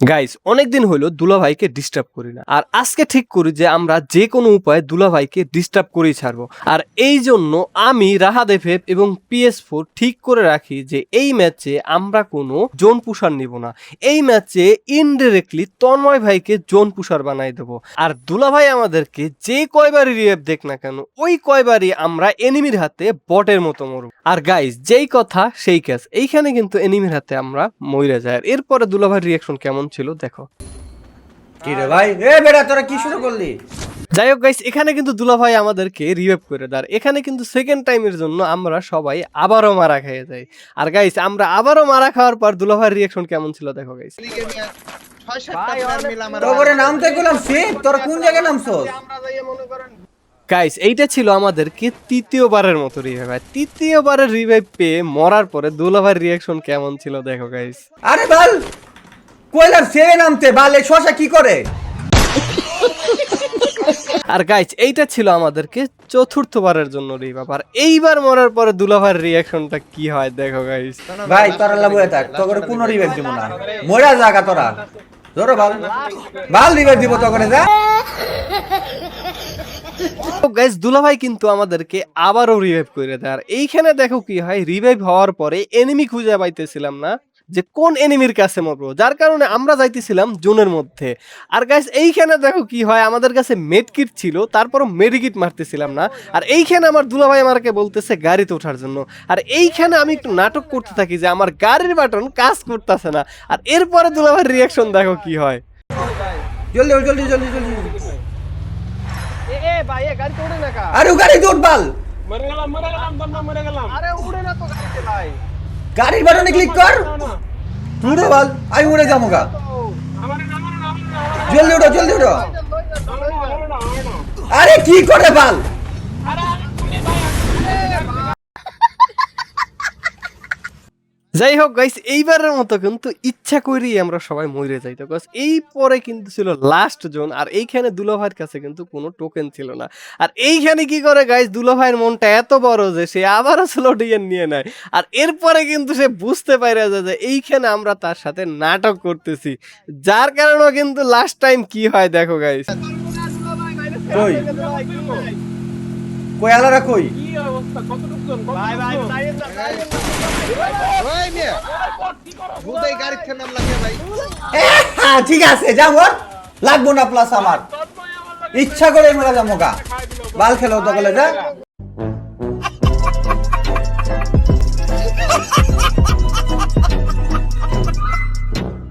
Guys অনেকদিন হইল দুলাভাইকে disturb করি না। আর আজকে ঠিক করি যে আমরা যে কোনো উপায়ে দুলাভাইকে ডিস্টার্ব করেই ছাড়বো। আর এই জন্য আমি রাহাদ এবং পিএস ফোর ঠিক করে রাখি যে এই ম্যাচে আমরা কোনো জোন পুষার নিব না। এই ম্যাচে ইনডিরেক্টলি তন্ময় ভাইকে জোন পুষার বানাই দেবো। আর দুলাভাই আমাদেরকে যে কয়বারই রিয়েপ দেখ না কেন, ওই কয়বারই আমরা এনিমির হাতে বটের মতো মরব। আর গাইস যেই কথা, সেই ক্যাচ এইখানে কিন্তু এনিমির হাতে আমরা মইরা যাই। আর এরপরে দুলাভাইয়ের রিয়াকশন কেমন ছিল দেখো। কি রে ভাই? এ বেটা তোরা কি শুরু করলি? যাই হোক গাইস এখানে কিন্তু দুলাভাই আমাদেরকে রিভাইভ করে দেয়। এখানে কিন্তু সেকেন্ড টাইমের জন্য আমরা সবাই আবারও মারা খেয়ে যাই। আর গাইস আমরা আবারও মারা খাওয়ার পর দুলাভাইয়ের রিয়াকশন কেমন ছিল দেখো গাইস তোরে নাম তো করলাম সে? তোরা কোন জায়গায় নামছস? গাইস এইটা ছিল আমাদেরকে তৃতীয়বারের মতো রিভাইভ আর তৃতীয়বারের রিভাইভ পেয়ে মরার পরে দুলাভাইয়ের রিয়াকশন কেমন ছিল দেখো গাইস আরে বাল কয়লার সে নামতে বাল শশা কি করে? আর গাইস এইটা ছিল আমাদেরকে চতুর্থবারের জন্য রিভাইভ আর এইবার মরার পরে দুলাভাইয়ের রিয়াকশনটা কি হয় দেখো গাইস ভাই তোরা লাভ থাক তোকে কোন রিভাইভ দিব না। মরা জায়গা তোরা। ধরো বাল। বাল রিভাইভ দিব তোকে যা। গাইস দুলাভাই কিন্তু আমাদেরকে আবারও রিভাইভ করে দেয়। আর এইখানে দেখো কি হয় রিভাইভ হওয়ার পরে এনিমি খুঁজে পাইতেছিলাম না। যে কোন এনিমির কাছে মরবো? যার কারণে আমরা যাইতেছিলাম জোনের মধ্যে। আর গাইস এইখানে দেখো কি হয়? আমাদের কাছে মেডকিট ছিল তারপরও মেডিকিট মারতেছিলাম না। আর এইখানে আমার দুলাভাই আমাকে বলতেছে গাড়িতে ওঠার জন্য। আর এইখানে আমি একটু নাটক করতে থাকি যে আমার গাড়ির বাটন কাজ করতেছে না। আর এরপরে দুলাভাইয়ের রিয়াকশন দেখো কি হয়। জলদি জলদি জলদি জলদি। আরে ও গাড়ি দৌড় বাল। গাড়ির বাটনে ক্লিক কর। উড়ো বল, আমি উড়ে যাব গা। জলদি উঠো জলদি উঠো আরে কি করে বাল? যাই হোক গাইস এইবারের মতো কিন্তু ইচ্ছা করেই আমরা সবাই মরে যাইতো গাছ এই পরে কিন্তু ছিল লাস্ট জোন আর এইখানে দুলাভাইয়ের কাছে কিন্তু কোনো টোকেন ছিল না। আর এইখানে কি করে গাইস দুলাভাইয়ের মনটা এত বড় যে সে আবারও স্লো ডিএন নিয়ে নেয়। আর এরপরে কিন্তু সে বুঝতে পারে যে এইখানে আমরা তার সাথে নাটক করতেছি। যার কারণে কিন্তু লাস্ট টাইম কি হয়, দেখো গাইস কই কই? আলারা কই হ্যাঁ ঠিক আছে যাব লাগবো না প্লাস আমার। ইচ্ছা করে মেরা যাব গা। বাল খেলো তো গেলে যা।